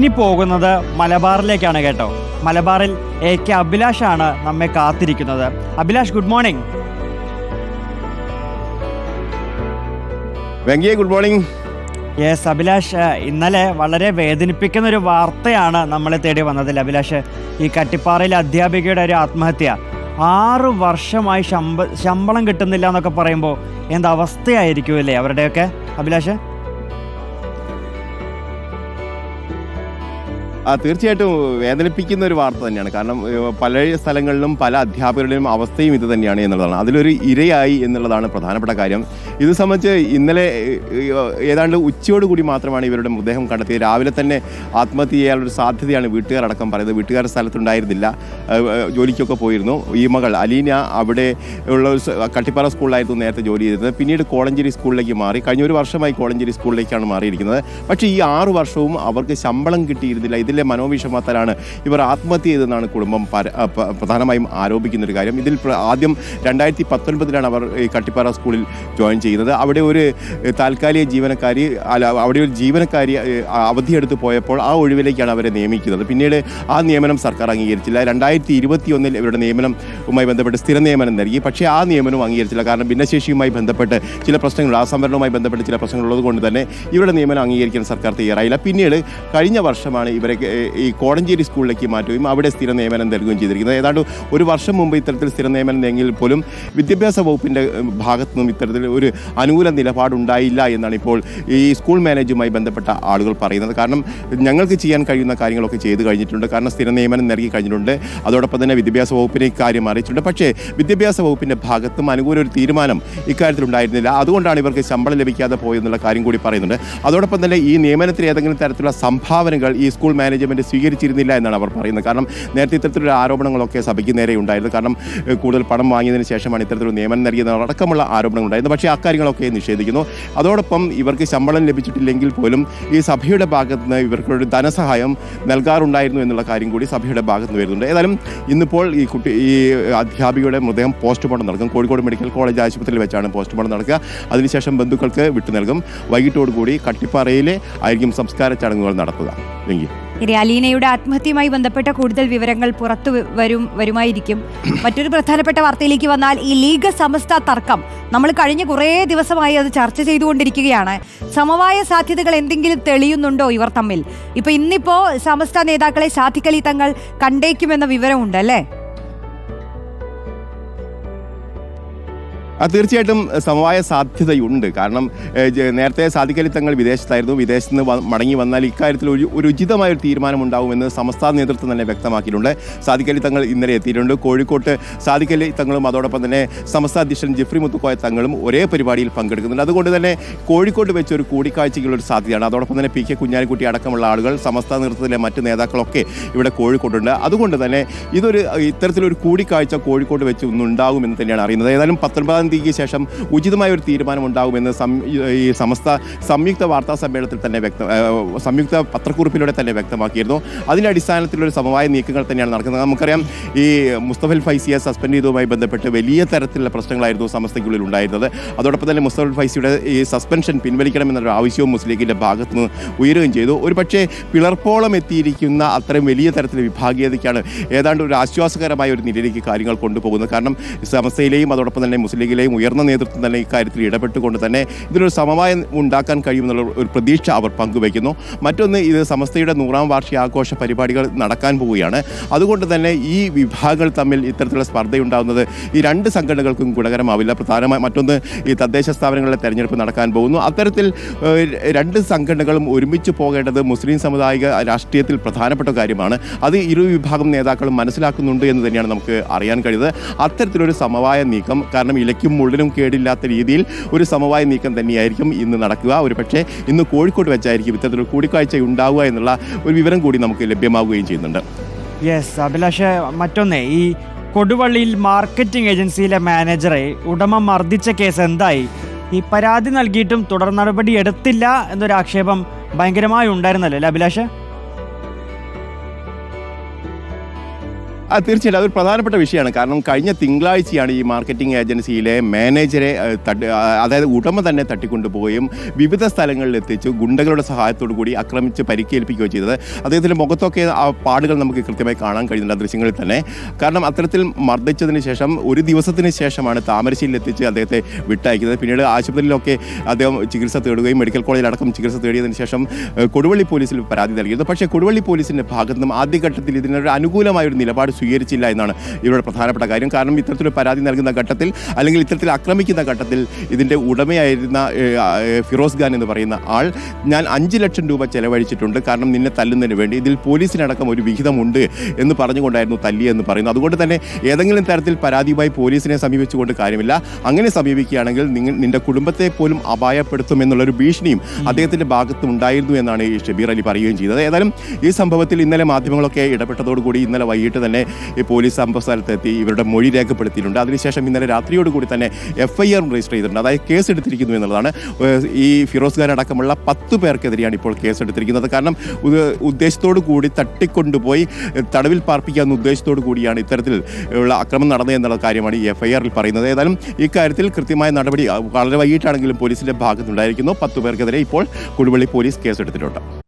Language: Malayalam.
ഇനി പോകുന്നത് മലബാറിലേക്കാണ് കേട്ടോ. മലബാറിൽ എ കെ അഭിലാഷാണ് നമ്മെ കാത്തിരിക്കുന്നത്. അഭിലാഷ് ഗുഡ് മോർണിംഗ് വെങ്കിയെ ഗുഡ് മോർണിംഗ് യെസ് അഭിലാഷ് ഇന്നലെ വളരെ വേദനിപ്പിക്കുന്ന ഒരു വാർത്തയാണ് നമ്മളെ തേടി വന്നതിൽ. അഭിലാഷ് ഈ കട്ടിപ്പാറയിലെ അധ്യാപികയുടെ ഒരു ആത്മഹത്യ. ആറ് വർഷമായി ശമ്പ ശമ്പളം കിട്ടുന്നില്ല എന്നൊക്കെ പറയുമ്പോൾ എന്താ അവസ്ഥയായിരിക്കും അല്ലേ? അവരുടെയൊക്കെ? അഭിലാഷ്? ആ തീർച്ചയായിട്ടും വേദനിപ്പിക്കുന്ന ഒരു വാർത്ത തന്നെയാണ്. കാരണം പല സ്ഥലങ്ങളിലും പല അധ്യാപകരുടെയും അവസ്ഥയും ഇത് തന്നെയാണ് എന്നുള്ളതാണ്. അതിലൊരു ഇരയായി എന്നുള്ളതാണ് പ്രധാനപ്പെട്ട കാര്യം. ഇത് സംബന്ധിച്ച് ഇന്നലെ ഏതാണ്ട് ഉച്ചയോടുകൂടി മാത്രമാണ് ഇവരുടെ മൃതദേഹം കണ്ടെത്തിയത്. രാവിലെ തന്നെ ആത്മഹത്യ ചെയ്യാനുള്ള സാധ്യതയാണ് വീട്ടുകാരടക്കം പറയുന്നത്. വീട്ടുകാർ സ്ഥലത്തുണ്ടായിരുന്നില്ല. ജോലിക്കൊക്കെ പോയിരുന്നു. ഈ മകൾ അലീന അവിടെ ഉള്ള കട്ടിപ്പാറ സ്കൂളിലായിരുന്നു നേരത്തെ ജോലി ചെയ്തിരുന്നത്. പിന്നീട് കോളഞ്ചേരി സ്കൂളിലേക്ക് മാറി. കഴിഞ്ഞ ഒരു വർഷമായി കോളഞ്ചേരി സ്കൂളിലേക്കാണ് മാറിയിരിക്കുന്നത്. പക്ഷേ ഈ ആറു വർഷവും അവർക്ക് ശമ്പളം കിട്ടിയിരുന്നില്ല. ഇതിലെ മനോവിഷമത്താലാണ് ഇവർ ആത്മഹത്യ ചെയ്തെന്നാണ് കുടുംബം പര- പ്രധാനമായും ആരോപിക്കുന്ന ഒരു കാര്യം. ഇതിൽ ആദ്യം രണ്ടായിരത്തി പത്തൊൻപതിലാണ് അവർ ഈ കട്ടിപ്പാറ സ്കൂളിൽ ജോയിൻ ചെയ്യുന്നത് അവിടെ ഒരു താൽക്കാലിക ജീവനക്കാരി അല്ല അവിടെ ഒരു ജീവനക്കാരി അവധിയെടുത്ത് പോയപ്പോൾ ആ ഒഴിവിലേക്കാണ് അവരെ നിയമിക്കുന്നത്. പിന്നീട് ആ നിയമനം സർക്കാർ അംഗീകരിച്ചില്ല. രണ്ടായിരത്തി ഇരുപത്തി ഒന്നിൽ ഇവരുടെ നിയമനവുമായി ബന്ധപ്പെട്ട് സ്ഥിര നിയമനം നൽകി. പക്ഷേ ആ നിയമനവും അംഗീകരിച്ചില്ല. കാരണം ഭിന്നശേഷിയുമായി ബന്ധപ്പെട്ട് ചില പ്രശ്നങ്ങൾ ആ സംവരണവുമായി ബന്ധപ്പെട്ട് ചില പ്രശ്നങ്ങൾ ഉള്ളത് കൊണ്ട് തന്നെ ഇവരുടെ നിയമനം അംഗീകരിക്കാൻ സർക്കാർ തയ്യാറായില്ല. പിന്നീട് കഴിഞ്ഞ വർഷമാണ് ഇവരെ ഈ കോടഞ്ചേരി സ്കൂളിലേക്ക് മാറ്റുകയും അവിടെ സ്ഥിര നിയമനം നൽകുകയും ചെയ്തിരിക്കുന്നത് ഏതാണ്ട് ഒരു വർഷം മുമ്പ് ഇത്തരത്തിൽ സ്ഥിര നിയമനം എങ്കിൽ പോലും വിദ്യാഭ്യാസ വകുപ്പിന്റെ ഭാഗത്തു നിന്നും ഇത്തരത്തിൽ ഒരു അനുകൂല നിലപാടുണ്ടായില്ല എന്നാണ് ഇപ്പോൾ ഈ സ്കൂൾ മാനേജുമായി ബന്ധപ്പെട്ട ആളുകൾ പറയുന്നത്. കാരണം ഞങ്ങൾക്ക് ചെയ്യാൻ കഴിയുന്ന കാര്യങ്ങളൊക്കെ ചെയ്തു കഴിഞ്ഞിട്ടുണ്ട്. കാരണം സ്ഥിര നിയമനം നൽകി കഴിഞ്ഞിട്ടുണ്ട്. അതോടൊപ്പം തന്നെ വിദ്യാഭ്യാസ വകുപ്പിനെ ഇക്കാര്യം അറിയിച്ചിട്ടുണ്ട്. പക്ഷേ വിദ്യാഭ്യാസ വകുപ്പിന്റെ ഭാഗത്തും അനുകൂല ഒരു തീരുമാനം ഇക്കാര്യത്തിൽ ഉണ്ടായിരുന്നില്ല. അതുകൊണ്ടാണ് ഇവർക്ക് ശമ്പളം ലഭിക്കാതെ പോയെന്നുള്ള കാര്യം കൂടി പറയുന്നുണ്ട്. അതോടൊപ്പം തന്നെ ഈ നിയമനത്തിൽ ഏതെങ്കിലും തരത്തിലുള്ള സംഭാവനകൾ ഈ സ്കൂൾ മാനേജ്മെന്റ് സ്വീകരിച്ചിരുന്നില്ല എന്നാണ് അവർ പറയുന്നത്. കാരണം നേരത്തെ ഇത്തരത്തിലുള്ള ആരോപണങ്ങളൊക്കെ സഭയ്ക്ക് നേരെ ഉണ്ടായിരുന്നു. കാരണം കൂടുതൽ പണം വാങ്ങിയതിന് ശേഷമാണ് ഇത്തരത്തിലുള്ള നിയമനം നൽകിയത് അടക്കമുള്ള ആരോപണങ്ങൾ ഉണ്ടായിരുന്നു. പക്ഷേ അക്കാര്യങ്ങളൊക്കെ നിഷേധിക്കുന്നു. അതോടൊപ്പം ഇവർക്ക് ശമ്പളം ലഭിച്ചിട്ടില്ലെങ്കിൽ പോലും ഈ സഭയുടെ ഭാഗത്ത് നിന്ന് ഇവർക്കൊരു ധനസഹായം നൽകാറുണ്ടായിരുന്നു എന്നുള്ള കാര്യം കൂടി സഭയുടെ ഭാഗത്ത് നിന്ന് വരുന്നുണ്ട്. ഏതായാലും ഇന്നിപ്പോൾ ഈ കുട്ടി ഈ അധ്യാപികയുടെ മൃതദേഹം പോസ്റ്റ്മോർട്ടം നടക്കും കോഴിക്കോട് മെഡിക്കൽ കോളേജ് ആശുപത്രിയിൽ വെച്ചാണ് പോസ്റ്റ്മോർട്ടം നടക്കുക. അതിനുശേഷം ബന്ധുക്കൾക്ക് വിട്ടു നൽകും. വൈകിട്ടോടുകൂടി കട്ടിപ്പാറയിലെ ആയിരിക്കും സംസ്കാര ചടങ്ങുകൾ നടത്തുക. എങ്കിൽ ഇനി അലീനയുടെ ആത്മഹത്യയുമായി ബന്ധപ്പെട്ട കൂടുതൽ വിവരങ്ങൾ പുറത്തു വരും വരുമായിരിക്കും. മറ്റൊരു പ്രധാനപ്പെട്ട വാർത്തയിലേക്ക് വന്നാൽ ഈ ലീഗ് സമസ്ത തർക്കം. നമ്മൾ കഴിഞ്ഞ കുറേ ദിവസമായി അത് ചർച്ച ചെയ്തുകൊണ്ടിരിക്കുകയാണ്. സമവായ സാധ്യതകൾ എന്തെങ്കിലും തെളിയുന്നുണ്ടോ ഇവർ തമ്മിൽ? ഇപ്പൊ ഇന്നിപ്പോ സമസ്ത നേതാക്കളെ സാധിക്കലി തങ്ങൾ കണ്ടേക്കുമെന്ന വിവരമുണ്ട് അല്ലേ? തീർച്ചയായിട്ടും സമവായ സാധ്യതയുണ്ട്. കാരണം നേരത്തെ സാധിക്കലി തങ്ങൾ വിദേശത്തായിരുന്നു. വിദേശത്ത് നിന്ന് മടങ്ങി വന്നാൽ ഇക്കാര്യത്തിൽ ഒരു ഒരു ഉചിതമായ ഒരു തീരുമാനം ഉണ്ടാവുമെന്ന് സംസ്ഥാന നേതൃത്വം തന്നെ വ്യക്തമാക്കിയിട്ടുണ്ട്. സാധിക്കലി തങ്ങൾ ഇന്നലെ എത്തിയിട്ടുണ്ട്. കോഴിക്കോട്ട് സാധിക്കലി തങ്ങളും അതോടൊപ്പം തന്നെ സംസ്ഥാന അധ്യക്ഷൻ ജിഫ്രി മുത്തുക്കോയ തങ്ങളും ഒരേ പരിപാടിയിൽ പങ്കെടുക്കുന്നുണ്ട്. അതുകൊണ്ട് തന്നെ കോഴിക്കോട്ട് വെച്ച് ഒരു കൂടിക്കാഴ്ചയ്ക്കുള്ളൊരു സാധ്യതയാണ്. അതോടൊപ്പം തന്നെ പി കെ കുഞ്ഞാലിക്കുട്ടി അടക്കമുള്ള ആളുകൾ സംസ്ഥാന നേതൃത്വത്തിലെ മറ്റ് നേതാക്കളൊക്കെ ഇവിടെ കോഴിക്കോട്ടുണ്ട്. അതുകൊണ്ട് തന്നെ ഇതൊരു ഇത്തരത്തിലൊരു കൂടിക്കാഴ്ച കോഴിക്കോട്ട് വെച്ച് ഒന്നുണ്ടാകുമെന്ന് തന്നെയാണ് അറിയുന്നത്. ഏതായാലും പത്തൊൻപതാം തീയതിക്ക് ശേഷം ഉചിതമായ ഒരു തീരുമാനം ഉണ്ടാകുമെന്ന് സം- ഈ സമസ്ത സംയുക്ത വാർത്താ സമ്മേളനത്തിൽ തന്നെ വ്യക്ത സംയുക്ത പത്രക്കുറിപ്പിലൂടെ തന്നെ വ്യക്തമാക്കിയിരുന്നു. അതിന്റെ അടിസ്ഥാനത്തിലൊരു സമവായ നീക്കങ്ങൾ തന്നെയാണ് നടക്കുന്നത്. നമുക്കറിയാം ഈ മുസ്തഫൽ ഫൈസിയെ സസ്പെൻഡ് ചെയ്തതുമായി ബന്ധപ്പെട്ട് വലിയ തരത്തിലുള്ള പ്രശ്നങ്ങളായിരുന്നു സമസ്തയ്ക്കുള്ളിൽ ഉണ്ടായിരുന്നത്. അതോടൊപ്പം തന്നെ മുസ്തഫൽ ഫൈസിയുടെ ഈ സസ്പെൻഷൻ പിൻവലിക്കണമെന്നൊരു ആവശ്യവും മുസ്ലിം ലീഗിന്റെ ഭാഗത്ത് നിന്ന് ഉയരുകയും ചെയ്തു. ഒരു പക്ഷേ പിളർപ്പോളം എത്തിയിരിക്കുന്ന അത്രയും വലിയ തരത്തിലുള്ള വിഭാഗീയതയ്ക്കാണ് ഏതാണ്ട് ഒരു ആശ്വാസകരമായ ഒരു നിലയിലേക്ക് കാര്യങ്ങൾ കൊണ്ടുപോകുന്നത്. കാരണം സമസ്തയിലെയും അതോടൊപ്പം തന്നെ മുസ്ലിം ലീഗിലെയും ഉയർന്ന നേതൃത്വം തന്നെ ഇക്കാര്യത്തിൽ ഇടപെട്ടുകൊണ്ട് തന്നെ ഇതിനൊരു സമവായം ഉണ്ടാക്കാൻ കഴിയുമെന്നുള്ള ഒരു പ്രതീക്ഷ അവർ പങ്കുവയ്ക്കുന്നു. മറ്റൊന്ന് ഇത് സമസ്തയുടെ നൂറാം വാർഷികാഘോഷ പരിപാടികൾ നടക്കാൻ പോവുകയാണ്. അതുകൊണ്ട് തന്നെ ഈ വിഭാഗങ്ങൾ തമ്മിൽ ഇത്തരത്തിലുള്ള സ്പർദ്ധയുണ്ടാകുന്നത് ഈ രണ്ട് സംഘടനകൾക്കും ഗുണകരമാവില്ല. പ്രധാനമായി മറ്റൊന്ന് ഈ തദ്ദേശ സ്ഥാപനങ്ങളിലെ തെരഞ്ഞെടുപ്പ് നടക്കാൻ പോകുന്നു. അത്തരത്തിൽ രണ്ട് സംഘടനകളും ഒരുമിച്ച് പോകേണ്ടത് മുസ്ലിം സമുദായിക രാഷ്ട്രീയത്തിൽ പ്രധാനപ്പെട്ട കാര്യമാണ്. അത് ഇരു വിഭാഗം നേതാക്കളും മനസ്സിലാക്കുന്നുണ്ട് എന്ന് തന്നെയാണ് നമുക്ക് അറിയാൻ കഴിയുന്നത്. അത്തരത്തിലൊരു സമവായ നീക്കം കാരണം ഇലയ്ക്കും മുള്ളിനും കേടില്ലാത്ത രീതിയിൽ ഒരു സമവായ നീക്കം തന്നെയായിരിക്കും ഇന്ന് നടക്കുക. ഒരു പക്ഷേ ഇന്ന് കോഴിക്കോട് വെച്ചായിരിക്കും ഇത്തരത്തിലൊരു കൂടിക്കാഴ്ച ഉണ്ടാവുക എന്നുള്ള ഒരു വിവരം കൂടി നമുക്ക് ലഭ്യമാവുകയും ചെയ്യുന്നുണ്ട്. യെസ് അഭിലാഷ് മറ്റൊന്നേ ഈ കൊടുവള്ളിയിൽ മാർക്കറ്റിംഗ് ഏജൻസിയിലെ മാനേജറെ ഉടമ മർദ്ദിച്ച കേസ് എന്തായി? ഈ പരാതി നൽകിയിട്ടും തുടർ നടപടി എടുത്തില്ല എന്നൊരു ആക്ഷേപം ഭയങ്കരമായി ഉണ്ടായിരുന്നല്ലോ അല്ലേ അഭിലാഷ്? ആ തീർച്ചയായിട്ടും അതൊരു പ്രധാനപ്പെട്ട വിഷയമാണ്. കാരണം കഴിഞ്ഞ തിങ്കളാഴ്ചയാണ് ഈ മാർക്കറ്റിംഗ് ഏജൻസിയിലെ മാനേജരെ തട്ടി അതായത് ഉടമ തന്നെ തട്ടിക്കൊണ്ടുപോവുകയും വിവിധ സ്ഥലങ്ങളിൽ എത്തിച്ച് ഗുണ്ടകളുടെ സഹായത്തോടു കൂടി ആക്രമിച്ച് പരിക്കേൽപ്പിക്കുകയോ ചെയ്തത്. അദ്ദേഹത്തിന്റെ മുഖത്തൊക്കെ ആ പാടുകൾ നമുക്ക് കൃത്യമായി കാണാൻ കഴിയുന്നുണ്ട് ആ ദൃശ്യങ്ങളിൽ തന്നെ. കാരണം അത്തരത്തിൽ മർദ്ദിച്ചതിന് ശേഷം ഒരു ദിവസത്തിന് ശേഷമാണ് താമരശ്ശേരിയിൽ എത്തിച്ച് അദ്ദേഹത്തെ വിട്ടയക്കുന്നത്. പിന്നീട് ആശുപത്രിയിലൊക്കെ അദ്ദേഹം ചികിത്സ തേടുകയും മെഡിക്കൽ കോളേജിലടക്കം ചികിത്സ തേടിയതിന് ശേഷം കൊടുവള്ളി പോലീസിൽ പരാതി നൽകിയിരുന്നു. പക്ഷേ കൊടുവള്ളി പോലീസിന്റെ ഭാഗത്തു നിന്നും ആദ്യഘട്ടത്തിൽ ഇതിനൊരു അനുകൂലമായ ഒരു നിലപാട് സ്വീകരിച്ചില്ല എന്നാണ് ഇവരുടെ പ്രധാനപ്പെട്ട കാര്യം. കാരണം ഇത്തരത്തിൽ പരാതി നൽകുന്ന ഘട്ടത്തിൽ അല്ലെങ്കിൽ ഇത്തരത്തിൽ ആക്രമിക്കുന്ന ഘട്ടത്തിൽ ഇതിന്റെ ഉടമയായിരുന്ന ഫിറോസ് ഖാൻ എന്ന് പറയുന്ന ആൾ ഞാൻ അഞ്ച് ലക്ഷം രൂപ ചെലവഴിച്ചിട്ടുണ്ട്. കാരണം നിന്നെ തല്ലുന്നതിന് വേണ്ടി ഇതിൽ പോലീസിനടക്കം ഒരു വിഹിതമുണ്ട് എന്ന് പറഞ്ഞുകൊണ്ടായിരുന്നു തല്ലിയെന്ന് പറയുന്നു അതുകൊണ്ട് തന്നെ ഏതെങ്കിലും തരത്തിൽ പരാതിയുമായി പോലീസിനെ സമീപിച്ചുകൊണ്ട് കാര്യമില്ല. അങ്ങനെ സമീപിക്കുകയാണെങ്കിൽ നിങ്ങൾ നിന്റെ കുടുംബത്തെ പോലും അപായപ്പെടുത്തും എന്നുള്ളൊരു ഭീഷണിയും അദ്ദേഹത്തിന്റെ ഭാഗത്ത് ഉണ്ടായിരുന്നു എന്നാണ് ഈ ഷബീർ അലി പറയുകയും ചെയ്തത്. ഏതായാലും ഈ സംഭവത്തിൽ ഇന്നലെ മാധ്യമങ്ങളൊക്കെ ഇടപെട്ടതോടുകൂടി ഇന്നലെ വൈകിട്ട് തന്നെ ഈ പോലീസ് സംഭവ സ്ഥലത്തെത്തി ഇവരുടെ മൊഴി രേഖപ്പെടുത്തിയിട്ടുണ്ട്. അതിനുശേഷം ഇന്നലെ രാത്രിയോടുകൂടി തന്നെ എഫ് ഐ ആർ രജിസ്റ്റർ ചെയ്തിട്ടുണ്ട്. അതായത് കേസ് എടുത്തിരിക്കുന്നു എന്നുള്ളതാണ് ഈ ഫിറോസ് ഖാൻ അടക്കമുള്ള പത്ത് പേർക്കെതിരെയാണ് ഇപ്പോൾ കേസ് എടുത്തിരിക്കുന്നത് കാരണം ഉദ്ദ- ഉദ്ദേശത്തോടു കൂടി തട്ടിക്കൊണ്ടുപോയി തടവിൽ പാർപ്പിക്കാവുന്ന ഉദ്ദേശത്തോടു കൂടിയാണ് ഇത്തരത്തിൽ ഉള്ള അക്രമം നടന്നത് എന്നുള്ള കാര്യമാണ് ഈ എഫ് ഐ ആറിൽ പറയുന്നത്. ഏതായാലും ഇക്കാര്യത്തിൽ കൃത്യമായ നടപടി വളരെ വൈകിട്ടാണെങ്കിലും പോലീസിന്റെ ഭാഗത്തുണ്ടായിരിക്കുന്നു. പത്ത് പേർക്കെതിരെ ഇപ്പോൾ കൊടുവള്ളി പോലീസ് കേസെടുത്തിട്ടുണ്ട്.